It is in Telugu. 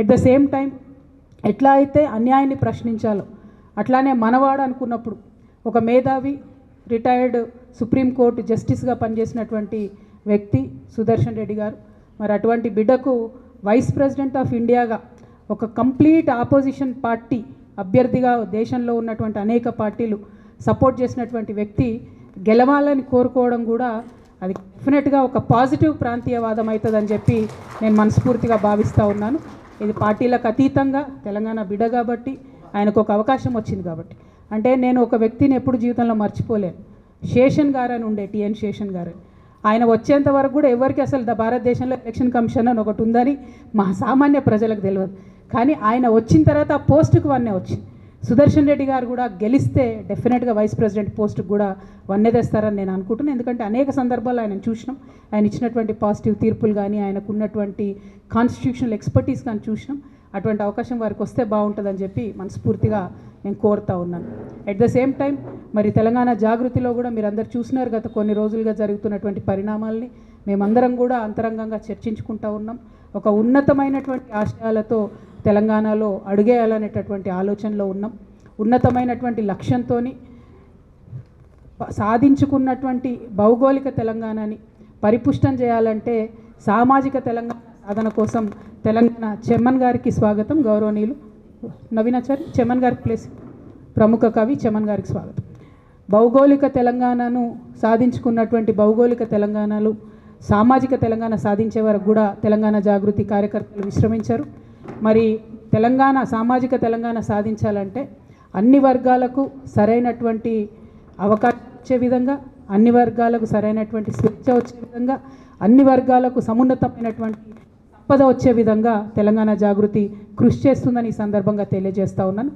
ఎట్ ద సేమ్ టైం ఎట్లా అయితే అన్యాయాన్ని ప్రశ్నించాలో అట్లానే మనవాడు అనుకున్నప్పుడు ఒక మేధావి రిటైర్డ్ సుప్రీంకోర్టు జస్టిస్గా పనిచేసినటువంటి వ్యక్తి సుదర్శన్ రెడ్డి గారు. మరి అటువంటి బిడ్డకు వైస్ ప్రెసిడెంట్ ఆఫ్ ఇండియాగా ఒక కంప్లీట్ ఆపోజిషన్ పార్టీ అభ్యర్థిగా దేశంలో ఉన్నటువంటి అనేక పార్టీలు సపోర్ట్ చేసినటువంటి వ్యక్తి గెలవాలని కోరుకోవడం కూడా అది డెఫినెట్గా ఒక పాజిటివ్ ప్రాంతీయవాదం అవుతుందని చెప్పి నేను మనస్ఫూర్తిగా భావిస్తూ ఉన్నాను. ఇది పార్టీలకు అతీతంగా తెలంగాణ బిడ కాబట్టి ఆయనకు ఒక అవకాశం వచ్చింది కాబట్టి. అంటే నేను ఒక వ్యక్తిని ఎప్పుడు జీవితంలో మర్చిపోలేను. శేషన్ గారు అని ఉండే టిఎన్ శేషన్ గారు. ఆయన వచ్చేంత వరకు కూడా ఎవరికి అసలు ద- భారతదేశంలో ఎలక్షన్ కమిషన్ అని ఒకటి ఉందని మా సామాన్య ప్రజలకు తెలియదు కానీ ఆయన వచ్చిన తర్వాత ఆ పోస్టుకు వన్నే వచ్చింది. సుదర్శన్ రెడ్డి గారు కూడా గెలిస్తే డెఫినెట్గా వైస్ ప్రెసిడెంట్ పోస్ట్ కూడా వన్నే తెస్తారని నేను అనుకుంటున్నాను ఎందుకంటే అనేక సందర్భాల్లో ఆయన చూసినాం. ఆయన ఇచ్చినటువంటి పాజిటివ్ తీర్పులు కానీ ఆయనకు ఉన్నటువంటి కాన్స్టిట్యూషనల్ ఎక్స్పర్టీస్ కానీ చూసినాం. అటువంటి అవకాశం వారికి వస్తే బాగుంటుందని చెప్పి మనస్ఫూర్తిగా నేను కోరుతా ఉన్నాను. అట్ ద సేమ్ టైం మరి తెలంగాణ జాగృతిలో కూడా మీరు అందరు చూసినారు గత కొన్ని రోజులుగా జరుగుతున్నటువంటి పరిణామాల్ని. మేమందరం కూడా అంతరంగంగా చర్చించుకుంటా ఉన్నాం. ఒక ఉన్నతమైనటువంటి ఆశయాలతో తెలంగాణలో అడుగేయాలనేటటువంటి ఆలోచనలో ఉన్నాం. ఉన్నతమైనటువంటి లక్ష్యంతోని సాధించుకున్నటువంటి భౌగోళిక తెలంగాణని పరిపుష్టం చేయాలంటే సామాజిక తెలంగాణ సాధన కోసం తెలంగాణ చెమ్మన్ గారికి స్వాగతం. గౌరవనీయులు నవీనాచారి చెమ్మన్ గారి ప్లేస్ ప్రముఖ కవి చెమన్ గారికి స్వాగతం. భౌగోళిక తెలంగాణను సాధించుకున్నటువంటి భౌగోళిక తెలంగాణలు సామాజిక తెలంగాణ సాధించే వరకు కూడా తెలంగాణ జాగృతి కార్యకర్తలు విశ్రమించారు. మరి తెలంగాణ సామాజిక తెలంగాణ సాధించాలంటే అన్ని వర్గాలకు సరైనటువంటి అవకాశం వచ్చే విధంగా అన్ని వర్గాలకు సరైనటువంటి స్వేచ్ఛ వచ్చే విధంగా అన్ని వర్గాలకు సమున్నతమైనటువంటి సంపద వచ్చే విధంగా తెలంగాణ జాగృతి కృషి చేస్తుందని ఈ సందర్భంగా తెలియజేస్తా ఉన్నాను.